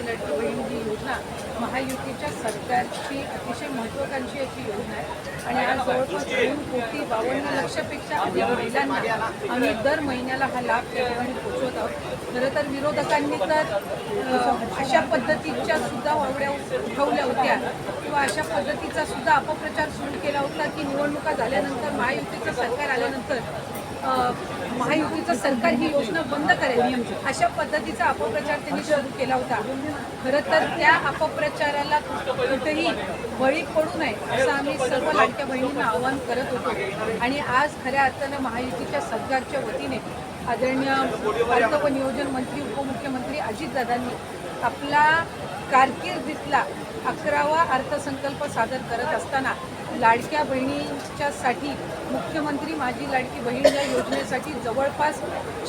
करण्यात लाडकी बहीण ही योजना महायुतीच्या सरकारची अतिशय महत्त्वाकांक्षी अशी योजना आहे. आणि आज जवळपास दोन कोटी बावन्न लक्षपेक्षा अधिक महिलांना आम्ही दर महिन्याला हा लाभ त्या ठिकाणी पोचवत आहोत. खरं तर विरोधकांनी तर अशा पद्धतीच्या सुद्धा वावड्या उठवल्या होत्या किंवा अशा पद्धतीचा सुद्धा अपप्रचार सुरू केला होता की निवडणुका झाल्यानंतर महायुतीचं सरकार आल्यानंतर महायुतीचं सरकार ही योजना बंद करेल अशा पद्धतीचा अपप्रचार त्यांनी सुरू केला होता. खरं तर त्या अपप्रचाराला कुठेही बळी पडू नये असं आम्ही सर्व लाडक्या बहिणींना आवाहन करत होतो. आणि आज खऱ्या अर्थानं महायुतीच्या सरकारच्या वतीने आदरणीय अर्थ व नियोजन मंत्री उपमुख्यमंत्री अजितदादांनी आपला कारकिर्दीतला अकरावा अर्थसंकल्प सादर करत असताना लाडक्या बहिणींच्यासाठी मुख्यमंत्री माझी लाडकी बहीण या योजनेसाठी जवळपास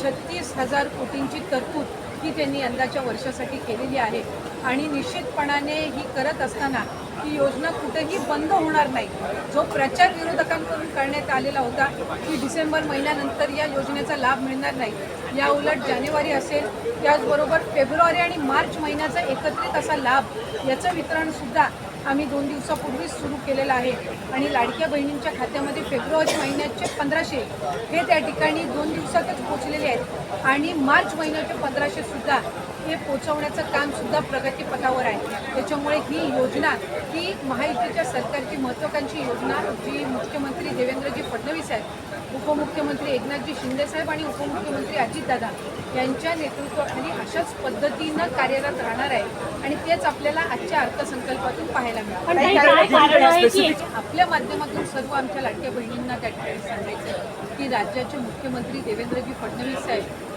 छत्तीस हजार कोटींची तरतूद ही त्यांनी यंदाच्या वर्षासाठी केलेली आहे. आणि निश्चितपणाने ही करत असताना ही योजना कुठेही बंद होणार नाही. जो प्रचार विरोधकांकडून करण्यात आलेला होता की डिसेंबर महिन्यानंतर या योजनेचा लाभ मिळणार नाही. या उलट जानेवारी असेल त्याचबरोबर फेब्रुवारी आणि मार्च महिन्याचा एकत्रित असा लाभ याचं वितरणसुद्धा आम्ही दोन दिवसापूर्वीच सुरू केलेलं आहे. आणि लाडक्या बहिणींच्या खात्यामध्ये फेब्रुवारी महिन्याचे पंधराशे हे त्या ठिकाणी दोन दिवसातच पोचलेले आहेत. आणि मार्च महिन्याचे पंधराशेसुद्धा हे पोचवण्याचं काम सुद्धा प्रगतीपथावर आहे. त्याच्यामुळे ही योजना ही महायुतीच्या सरकारची महत्त्वाकांक्षी योजना जी मुख्यमंत्री देवेंद्रजी फडणवीस आहेत उपमुख्यमंत्री एकनाथजी शिंदेसाहेब आणि उपमुख्यमंत्री अजितदादा यांच्या नेतृत्वाखाली अशाच पद्धतीनं कार्यरत राहणार आहे. आणि तेच आपल्याला आजच्या अर्थसंकल्पातून पाहायला मिळतं आपल्या माध्यमातून सर्व आमच्या लाडक्या बहिणींना त्या ठिकाणी सांगायचं की राज्याचे मुख्यमंत्री देवेंद्रजी फडणवीस साहेब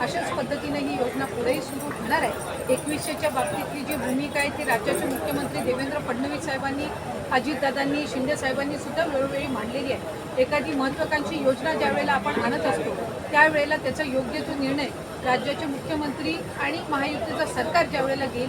अशाच पद्धतीने ही योजना पुढेही सुरू होणार आहे. एकवीसशेच्या बाबतीतली जी भूमिका आहे ती राज्याचे मुख्यमंत्री देवेंद्र फडणवीस साहेबांनी अजितदादांनी शिंदेसाहेबांनी सुद्धा वेळोवेळी मांडलेली आहे. एखादी महत्त्वाकांक्षी योजना ज्यावेळेला आपण आणत असतो त्यावेळेला त्याचा योग्य तो निर्णय राज्याचे मुख्यमंत्री आणि महायुतीचं सरकार ज्यावेळेला घेईल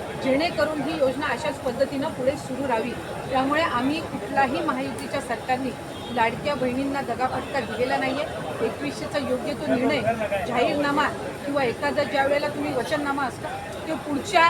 जेणेकरून ही योजना अशाच पद्धतीनं पुढे सुरू राहावी. त्यामुळे आम्ही कुठलाही महायुतीच्या सरकारने लाडक्या बहिणींना दगाफटका दिलेला नाही आहे एकवीसशेचा योग्य तो निर्णय जाहीरनामा किंवा एखादा ज्या वेळेला तुम्ही वचननामा असता ते पुढच्या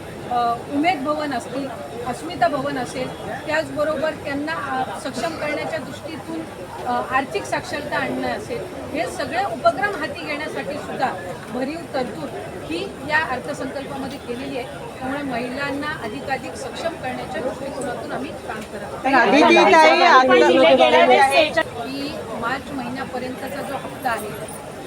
उमेद भवन असतील अस्मिता भवन असेल त्याचबरोबर त्यांना सक्षम करण्याच्या दृष्टीतून आर्थिक साक्षरता आणणं असेल हे सगळे उपक्रम हाती घेण्यासाठी सुद्धा भरीव तरतूद ही या अर्थसंकल्पामध्ये केलेली आहे. त्यामुळे महिलांना अधिकाधिक सक्षम करण्याच्या दृष्टिकोनातून आम्ही काम करत आहोत. की मार्च महिन्यापर्यंतचा जो हप्ता आहे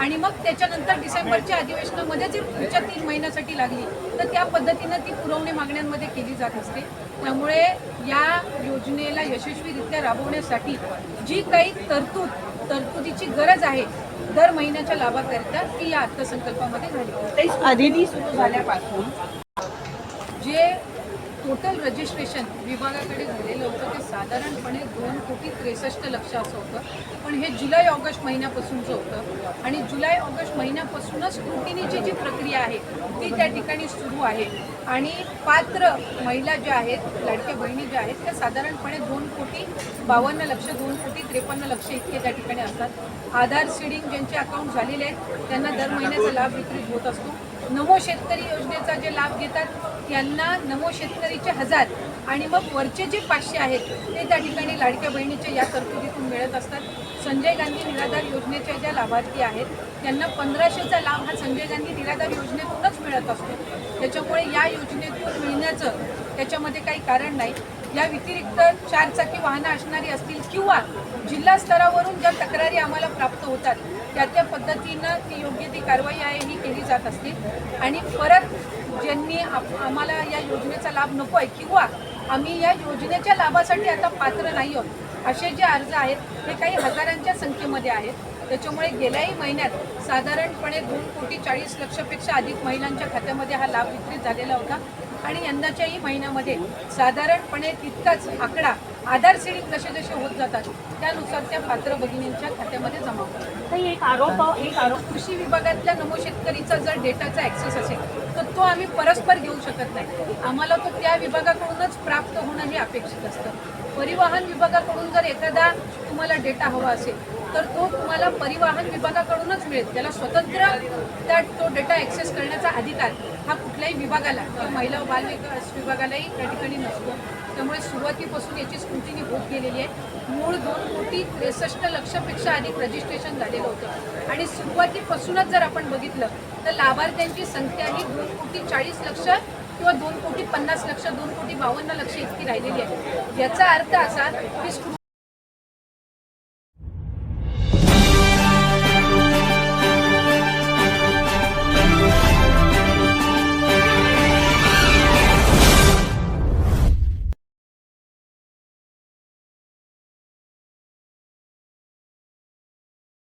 आणि मग त्याच्यानंतर डिसेंबरच्या अधिवेशनामध्ये जर पुढच्या तीन महिन्यासाठी लागली तर त्या पद्धतीनं ती पुरवणी मागण्यांमध्ये केली जात असते. त्यामुळे या योजनेला यशस्वीरित्या राबवण्यासाठी जी काही तरतूद तरतुदीची गरज आहे दर महिन्याच्या लाभाकरिता ती या अर्थसंकल्पामध्ये झाली आधी सुरू झाल्यापासून जे टोटल रजिस्ट्रेशन विभागाकडे झालेलं होतं. ते साधारणपणे दोन कोटी त्रेसष्ट लक्ष असं होतं. पण हे जुलै ऑगस्ट महिन्यापासूनचं होतं. आणि जुलै ऑगस्ट महिन्यापासूनच स्क्रुटिनीची जी प्रक्रिया आहे ती त्या ठिकाणी सुरू आहे. आणि पात्र महिला ज्या आहेत लाडक्या बहिणी ज्या आहेत त्या साधारणपणे दोन कोटी बावन्न लक्ष दोन कोटी त्रेपन्न लक्ष इतके त्या ठिकाणी असतात. आधार सीडिंग ज्यांचे अकाउंट झालेले आहेत त्यांना दर महिन्याचा लाभ वितरित होत असतो. नमो शेतकरी योजनेचा जे लाभ घेतात त्यांना नमो शेतकरीचे हजार आणि मग वरचे जे पाचशे आहेत ते त्या ठिकाणी लाडक्या बहिणीच्या या तरतुदीतून मिळत असतात. संजय गांधी निराधार योजनेच्या ज्या लाभार्थी आहेत त्यांना पंधराशेचा लाभ हा संजय गांधी निराधार योजनेतूनच मिळत असतो. त्याच्यामुळे या योजनेतून मिळण्याचं त्याच्यामध्ये काही कारण नाही. या व्यतिरिक्त चारचाकी वाहनं असणारी असतील किंवा जिल्हा स्तरावरून ज्या तक्रारी आम्हाला प्राप्त होतात त्या त्या पद्धतीनं ती योग्य ती कारवाई आहे ही केली जात असते. आणि परत ज्यांनी आम्हाला या योजनेचा लाभ नको आहे किंवा आम्ही या योजनेच्या लाभासाठी आता पात्र नाही आहोत असे जे अर्ज आहेत हे काही हजारांच्या संख्येमध्ये आहेत. त्याच्यामुळे गेल्याही महिन्यात साधारणपणे दोन कोटी चाळीस लक्षपेक्षा अधिक महिलांच्या खात्यामध्ये हा लाभ वितरित झालेला होता. आणि यंदाच्याही महिन्यामध्ये साधारणपणे तितकाच आकडा आधार सीडिंग जसे जसे होत जातात त्यानुसार त्या पात्र भगिनींच्या खात्यामध्ये जमा होतात. एक आरोप एक आरोप कृषी विभागातल्या नमो शेतकरीचा जर डेटाचा ॲक्सेस असेल तर तो आम्ही परस्पर घेऊ शकत नाही. आम्हाला तो त्या विभागाकडूनच प्राप्त होणं हे अपेक्षित असतं. परिवहन विभागाकडून जर एखादा तुम्हाला डेटा हवा असेल तर तो तुम्हाला परिवहन विभागाकडूनच मिळेल. त्याला स्वतंत्र त्या तो डेटा ॲक्सेस करण्याचा अधिकार हा कुठल्याही विभागाला किंवा महिला व बाल विकास विभागालाही त्या ठिकाणी नसतो. त्यामुळे सुरुवातीपासून याची स्क्रुटिनी होत गेलेली आहे. मूळ दोन कोटी त्रेसष्ट लक्षपेक्षा अधिक रजिस्ट्रेशन झालेलं होतं. आणि सुरुवातीपासूनच जर आपण बघितलं तर लाभार्थ्यांची संख्या ही दोन कोटी चाळीस लक्ष किंवा दोन कोटी पन्नास लक्ष दोन कोटी बावन्न लक्ष इतकी राहिलेली आहे. याचा अर्थ असा की स्क्रुटिनी